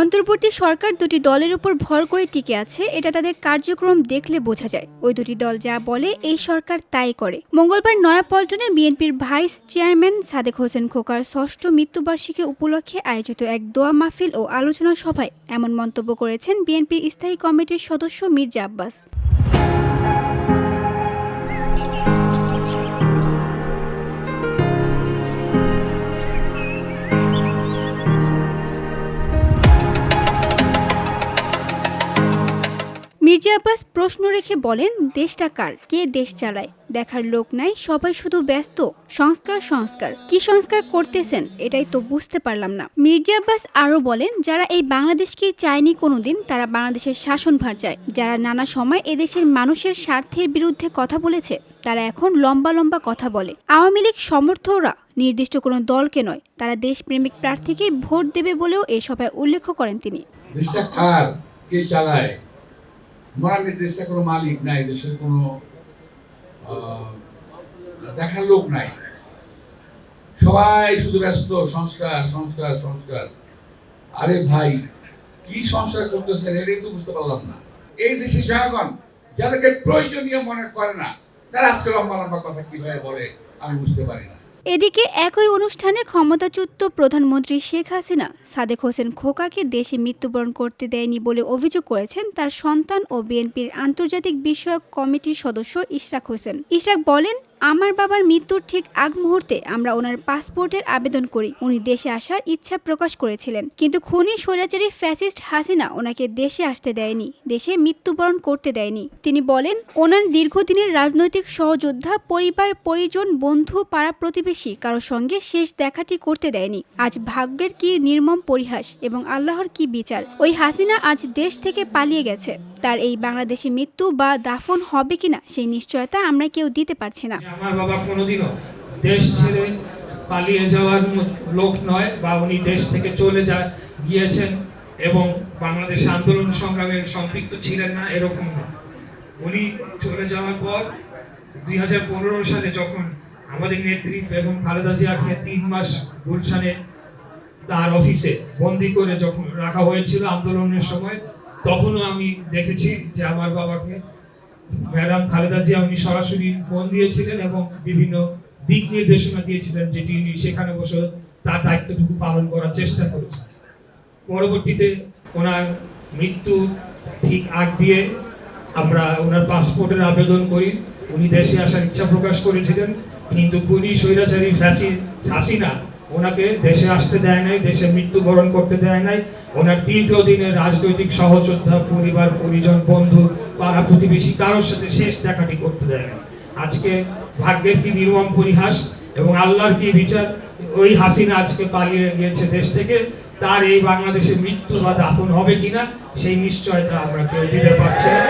অন্তর্বর্তী সরকার দুটি দলের উপর ভর করে টিকে আছে, এটা তাদের কার্যক্রম দেখলে বোঝা যায়। ওই দুটি দল যা বলে, এই সরকার তাই করে। মঙ্গলবার নয়াপল্টনে বিএনপির ভাইস চেয়ারম্যান সাদেক হোসেন খোকার ষষ্ঠ মৃত্যুবার্ষিকী উপলক্ষে আয়োজিত এক দোয়া মাহফিল ও আলোচনা সভায় এমন মন্তব্য করেছেন বিএনপির স্থায়ী কমিটির সদস্য মির্জা আব্বাস। আব্বাস প্রশ্ন রেখে বলেন, দেশটা কার? কে দেশ চালায়? দেখার লোক নাই, সবাই শুধু ব্যস্ত। সংস্কার সংস্কার। কি সংস্কার করতেছেন? এটাই তো বুঝতে পারলাম না। মির্জা আব্বাস আরও বলেন, যারা এই বাংলাদেশকে চায়নি কোনোদিন, তারা বাংলাদেশের শাসনভার চায় যারা নানা সময় এদেশের মানুষের স্বার্থের বিরুদ্ধে কথা বলেছে, তারা এখন লম্বা লম্বা কথা বলে। আওয়ামী লীগ সমর্থকরা নির্দিষ্ট কোনো দলকে নয়, তারা দেশপ্রেমিক প্রার্থীকে ভোট দেবে বলেও এ সভায় উল্লেখ করেন তিনি। দেশটা কার? কে চালায়? কোনো মালিক নাই, দেশের কোনো দেখার লোক নাই। সবাই শুধু ব্যস্ত, সংস্কার সংস্কার সংস্কার। আরে ভাই, কি সংস্কার করতেছেন এটাই তো বুঝতে পারলাম না। এই দেশে জনগণ, যাদেরকে প্রয়োজনীয় মনে করে না, তারা আজকে লম্বা লম্বা কথা কীভাবে বলে, আমি বুঝতে পারি না। এদিকে একই অনুষ্ঠানে ক্ষমতাচ্যুত প্রধানমন্ত্রী শেখ হাসিনা সাদেক হোসেন খোকাকে দেশে মৃত্যুবরণ করতে দেয়নি বলে অভিযোগ করেছেন তার সন্তান ও বিএনপির আন্তর্জাতিক বিষয়ক কমিটির সদস্য ইশরাক হোসেন। ইশরাক বলেন, আমার বাবার মৃত্যুর ঠিক আগ মুহূর্তে আমরা ওনার পাসপোর্টের আবেদন করি। উনি দেশে আসার ইচ্ছা প্রকাশ করেছিলেন। কিন্তু খুনি স্বৈরাচারী ফ্যাসিস্ট হাসিনা ওনাকে দেশে আসতে দেয়নি, দেশে মৃত্যুবরণ করতে দেয়নি। তিনি বলেন, ওনার দীর্ঘদিনের রাজনৈতিক সহযোদ্ধা, পরিবার, পরিজন, বন্ধু, পাড়া প্রতিবেশী কারোর সঙ্গে শেষ দেখাটি করতে দেয়নি। আজ ভাগ্যের কি নির্মম পরিহাস এবং আল্লাহর কি বিচার? ওই হাসিনা আজ দেশ থেকে পালিয়ে গেছে। তার এই বাংলাদেশে মৃত্যু বা দাফন হবে কিনা সেই নিশ্চয়তা আমরা কেউ দিতে পারছি না। আমার বাবা কোনোদিনও দেশ ছেড়ে পালিয়ে যাওয়ার লোক নয় বা উনি দেশ থেকে চলে যা গিয়েছেন এবং বাংলাদেশ আন্দোলন সংগ্রামে সম্পৃক্ত ছিলেন না, এরকম না। উনি চলে যাওয়ার পর দুই সালে যখন আমাদের নেত্রী বেগম খালেদা জিয়াকে তিন মাস গুলশানে তার অফিসে বন্দি করে যখন রাখা হয়েছিল আন্দোলনের সময়, তখনও আমি দেখেছি যে আমার বাবাকে ম্যাডাম খালেদা জিয়া উনি সরাসরি ফোন দিয়েছিলেন এবং বিভিন্ন দিক নির্দেশনা দিয়েছিলেন যেটি উনি সেখানে বসে তার দায়িত্বটুকু পালন করার চেষ্টা করেছেন। পরবর্তীতে ওনার মৃত্যু ঠিক আগ দিয়ে আমরা ওনার পাসপোর্টের আবেদন করি। উনি দেশে আসার ইচ্ছা প্রকাশ করেছিলেন। কিন্তু খুনি, স্বৈরাচারী ফ্যাসি হাসিনা ওনাকে দেশে আসতে দেয় নাই, দেশে মৃত্যুবরণ করতে দেয় নাই। ওনার দীর্ঘদিনের রাজনৈতিক সহযোদ্ধা, পরিবার, পরিজন, বন্ধু, পাড়া প্রতিবেশী কারোর সাথে শেষ দেখাটি করতে দেয় না আজকে ভাগ্যের কি নির্মম পরিহাস এবং আল্লাহর কি বিচার? ওই হাসিনা আজকে পালিয়ে গিয়েছে দেশ থেকে। তার এই বাংলাদেশে মৃত্যু বা দাফন হবে কিনা, সেই নিশ্চয়তা আমরা কেউ দিতে পারছি না।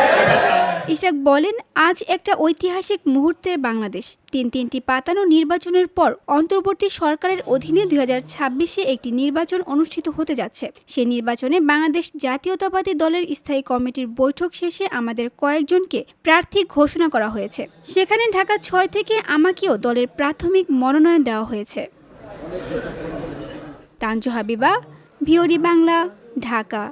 ইশাক বলেন, আজ একটা ঐতিহাসিক মুহূর্তে বাংলাদেশ। তিন তিনটি পাতানো নির্বাচনের পর অন্তর্বর্তী সরকারের অধীনে দুই হাজার ছাব্বিশে একটি নির্বাচন অনুষ্ঠিত হতে যাচ্ছে। সেই নির্বাচনে বাংলাদেশ জাতীয়তাবাদী দলের স্থায়ী কমিটির বৈঠক শেষে আমাদের কয়েকজনকে প্রার্থী ঘোষণা করা হয়েছে। সেখানে ঢাকা ছয় থেকে আমাকেও দলের প্রাথমিক মনোনয়ন দেওয়া হয়েছে। তানজু হাবিবা ভিওরি বাংলা, ঢাকা।